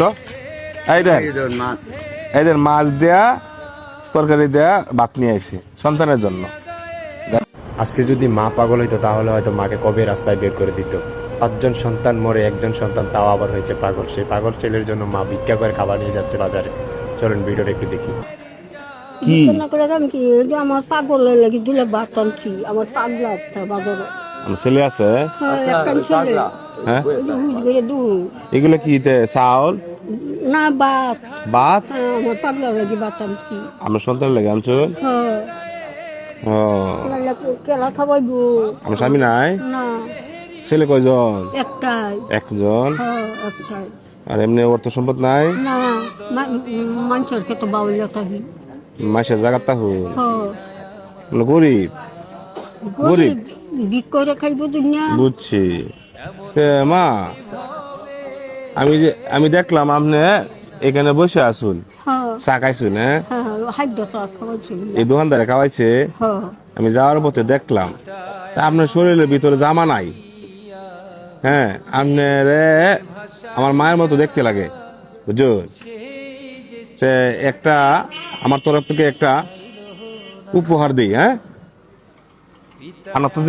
তো এই দেন। এই দেন মাছ। দেয়া তরকারি দেয়া ভাত নিয়ে আইছি সন্তানের জন্য। আজকে যদি মা পাগল হইতো তাহলে হয়তো মাকে কবে রাস্তায় বের করে দিত। পাঁচজন সন্তান মরে একজন সন্তান তাও আবার হয়েছে পাগল। সেই পাগল ছেলের জন্য মা ভিক্ষা করে খাবার নিয়ে যাচ্ছে বাজারে। চলুন ভিডিওটা একটু দেখি। কি? কি? আমার পাগলের লাগি দিলে ভাত আনছি আমার পাগলা বাজারে ছেলে আছে? হ্যাঁ একটা ছেলে। হ্যাঁ? এগুলো কি তে চাউল? না ভাত ভাত হ্যাঁ আমার পাগলা লাগি ভাত আনছি আমার সন্তানের লেগে আনছো হ্যাঁ। ও। কেলা খাওয়াইবো। আমার স্বামী নাই? না। ছেলে কয়জন? একটাই। একজন? হ্যাঁ আর এমনি অর্থ সম্পদ নাই? না মানুষের খেতে থাকি তাহু? হ্যাঁ। মানে গরিব। গরিব। করে খাইব দুনিয়া। বুঝছি। তে মা আমি যে আমি দেখলাম আপনি এখানে বসে আসুন হ্যাঁ। চা খাইছুন হ্যাঁ? হ্যাঁ খাওয়াইছিল এই দোকানদারে খাওয়াইছে? হ্যাঁ। আমি যাওয়ার পথে দেখলাম। তা আপনার শরীরের ভিতরে জামা নাই। হ্যাঁ আপনার আমার মায়ের মতো দেখতে লাগে। বুঝুন সে একটা আমার তরফ থেকে একটা উপহার দিই হ্যাঁ? আনো তো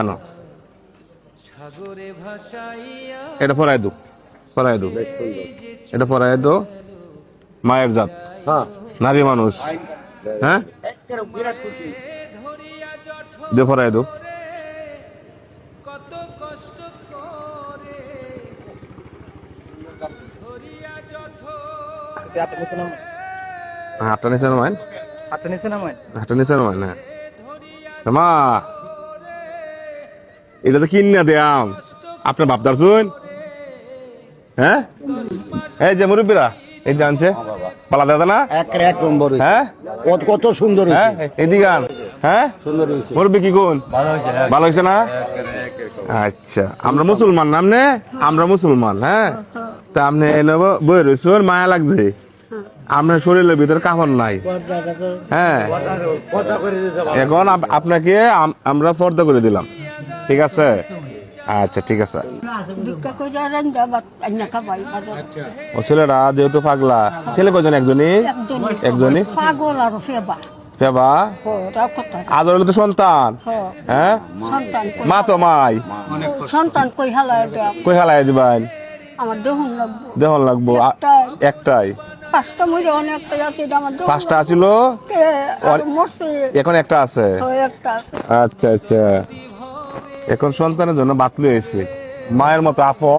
আনো। এটা পরাই দু পরাই দু। এটা পরাই দো। মায়ের জাত। নারী মানুষ। হ্যাঁ? দে পরাই দো। হাতটা নিচে নামাইন হাতটা নিচে নামাইন হ্যাঁ। মা এটা তো কিনা দেয়াম আপনার হ্যাঁ? এই যে মুরব্বীরা এই পালা দাদা না? এক এক নম্বর হ্যাঁ? কত কত সুন্দর হ্যাঁ? এদিকে আন। হ্যাঁ? মুরব্বী কি কোন? ভালো হয়েছে না? আচ্ছা আমরা মুসলমান নাম নে আমরা মুসলমান হ্যাঁ? তা আপনি এনে বই রয়েছেন মায়া লাগছে। আপনার শরীরের ভিতরে কাপড় নাই। হ্যাঁ। এখন আপ- আপনাকে আমরা ফর্দা করে দিলাম। ঠিক আছে? আচ্ছা ঠিক আছে। বাজারে। ও ছেলেরা যেহেতু পাগলা ছেলে কজন একজনই? একজনই। পাগল আর ফেবা। ফেবা? আদর হলে তো সন্তান। হ্যাঁ? সন্তান মা তো মাই। সন্তান কই হালায় কই হালাই দিবেন? আমার দেহুন লাগবো। দেহন লাগবো। একটাই। পাঁচটা মরে অনেকটা আছে আমার পাঁচটা আছিল? এখন একটা আছে? একটা আছে। আচ্ছা আচ্ছা। এখন সন্তানের জন্য বাতলি হয়েছে। মায়ের মতো আপ